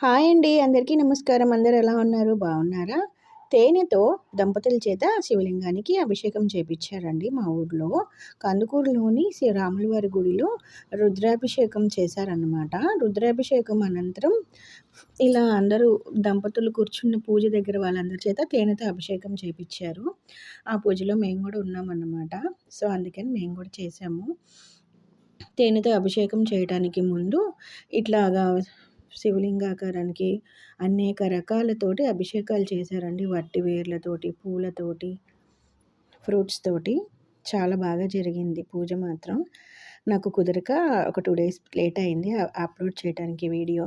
Hi అండి. అందరికీ నమస్కారం. అందరు ఎలా ఉన్నారు? బాగున్నారా? తేనెతో దంపతుల చేత శివలింగానికి అభిషేకం చేపించారండి మా ఊర్లో. కందుకూరులోని శ్రీ రాములవారి గుడిలో రుద్రాభిషేకం చేశారన్నమాట. రుద్రాభిషేకం అనంతరం ఇలా అందరూ దంపతులు కూర్చున్న పూజ దగ్గర వాళ్ళందరి చేత తేనెతో అభిషేకం చేపించారు. ఆ పూజలో మేము కూడా ఉన్నామన్నమాట. సో అందుకని మేము కూడా చేసాము తేనెతో అభిషేకం చేయడానికి ముందు ఇట్లాగా శివలింగాకారానికి అనేక రకాలతోటి అభిషేకాలు చేశారండి. వట్టి వేర్లతోటి పూలతోటి ఫ్రూట్స్ తోటి చాలా బాగా జరిగింది. పూజ మాత్రం. నాకు కుదరక ఒక టూ డేస్ లేట్ అయింది అప్లోడ్ చేయడానికి వీడియో.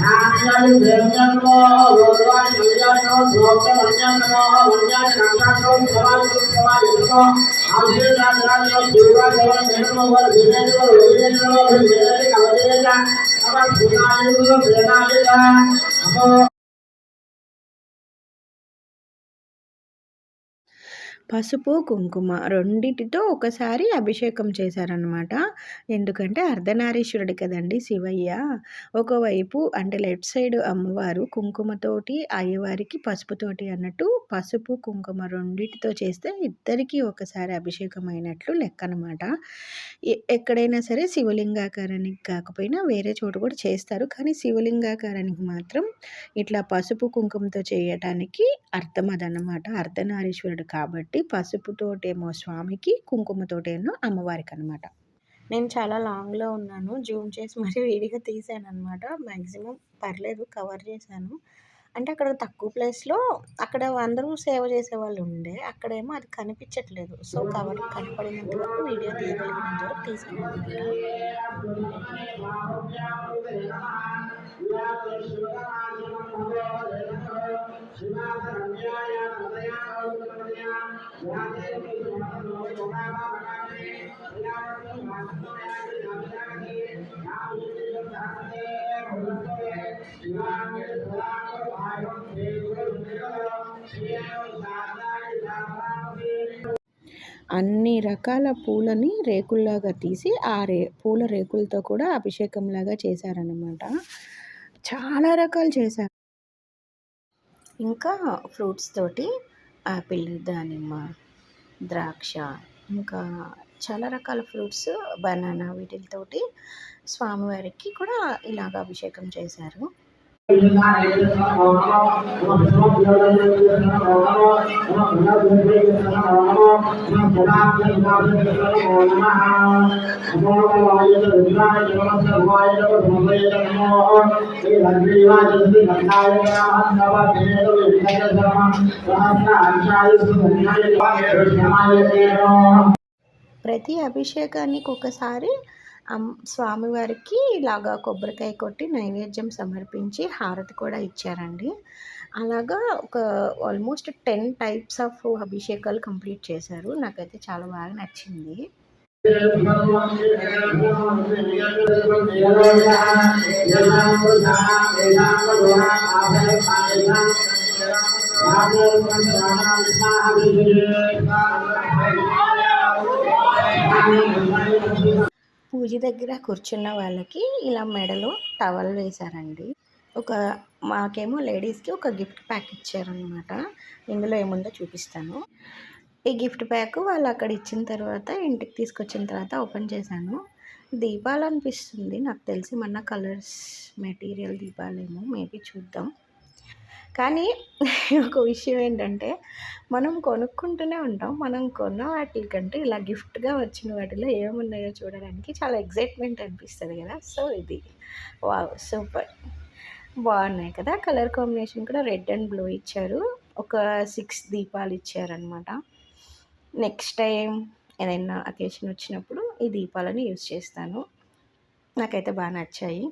వెంకటేశ్వర సహస్రాక్షాయ శ్రీయాయ శ్రీధర్మో ఓర్వోర్యయమం రోగం విజయద జ్యేష్ఠాయ కృష్ణాయ పూర్వ భజనమో అంగమ గోమాతమ జగత్యాయ దుర్జనమో గోప్య దుర్జనమ జ్ఞానాయ పసుపు కుంకుమ రెండిటితో ఒకసారి అభిషేకం చేశారనమాట ఎందుకంటే అర్ధనారీశ్వరుడు కదండి శివయ్య. ఒకవైపు అంటే లెఫ్ట్ సైడ్ అమ్మవారు కుంకుమతోటి అయ్యవారికి పసుపుతోటి అన్నట్టు పసుపు కుంకుమ రెండిటితో చేస్తే ఇద్దరికీ ఒకసారి అభిషేకం అయినట్లు లెక్క అనమాట ఎక్కడైనా సరే శివలింగాకారానికి కాకపోయినా వేరే చోటు కూడా చేస్తారు. కానీ శివలింగాకారానికి మాత్రం ఇట్లా పసుపు కుంకుమతో చేయటానికి అర్థం అదనమాట అర్ధనారీశ్వరుడు కాబట్టి పసుపుతోటేమో స్వామికి కుంకుమతోటేమో అమ్మవారికి అనమాట నేను చాలా లాంగ్లో ఉన్నాను. జూమ్ చేసి మరీ వేడిగా తీసాను అనమాట మ్యాక్సిమం పర్లేదు కవర్ చేశాను. అంటే అక్కడ తక్కువ ప్లేస్లో అక్కడ అందరూ సేవ చేసే వాళ్ళు ఉండే అక్కడేమో అది కనిపించట్లేదు. సో కవర్ కనపడినంత వరకు వీడియో తీయగలిగినంత వరకు తీసాను అనమాట అన్ని రకాల పూలని రేకుల్లాగా తీసి ఆ రే పూల రేకులతో కూడా అభిషేకంలాగా చేశారనమాట చాలా రకాలు చేశారు. ఇంకా ఫ్రూట్స్ తోటి ఆపిల్ దానిమ్మ ద్రాక్ష ఇంకా చాలా రకాల ఫ్రూట్స్ బనానా వీటితోటి స్వామివారికి కూడా ఇలాగ అభిషేకం చేశారు. ప్రతి అభిషేకానికి ఒకసారి స్వామివారికి ఇలాగా కొబ్బరికాయ కొట్టి నైవేద్యం సమర్పించి హారతి కూడా ఇచ్చారండి. అలాగా ఒక ఆల్మోస్ట్ టెన్ టైప్స్ ఆఫ్ అభిషేకాలు కంప్లీట్ చేశారు. నాకైతే చాలా బాగా నచ్చింది. పూజ దగ్గర కూర్చున్న వాళ్ళకి ఇలా మెడలో టవల్ వేశారండి. ఒక మాకేమో లేడీస్కి ఒక గిఫ్ట్ ప్యాక్ ఇచ్చారనమాట ఇందులో ఏముందో చూపిస్తాను. ఈ గిఫ్ట్ ప్యాక్ వాళ్ళు అక్కడ ఇచ్చిన తర్వాత ఇంటికి తీసుకొచ్చిన తర్వాత ఓపెన్ చేశాను. దీపాలు అనిపిస్తుంది. నాకు తెలిసి మన కలర్స్ మెటీరియల్ దీపాలేమో మేబీ చూద్దాం. కానీ ఒక విషయం ఏంటంటే మనం కొనుక్కుంటూనే ఉంటాం. మనం కొన్న వాటి కంటే ఇలా గిఫ్ట్గా వచ్చిన వాటిలో ఏమున్నాయో చూడడానికి చాలా ఎగ్జైట్మెంట్ అనిపిస్తుంది కదా. సో ఇది. వావ్! సూపర్. బాగున్నాయి కదా. కలర్ కాంబినేషన్ కూడా రెడ్ అండ్ బ్లూ ఇచ్చారు. ఒక సిక్స్ దీపాలు ఇచ్చారనమాట నెక్స్ట్ టైం ఏదైనా అకేషన్ వచ్చినప్పుడు ఈ దీపాలను యూజ్ చేస్తాను. నాకైతే బాగా నచ్చాయి.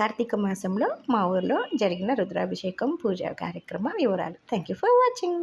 కార్తీక మాసంలో మా ఊర్లో జరిగిన రుద్రాభిషేకం పూజా కార్యక్రమ వివరాలు. Thank you for watching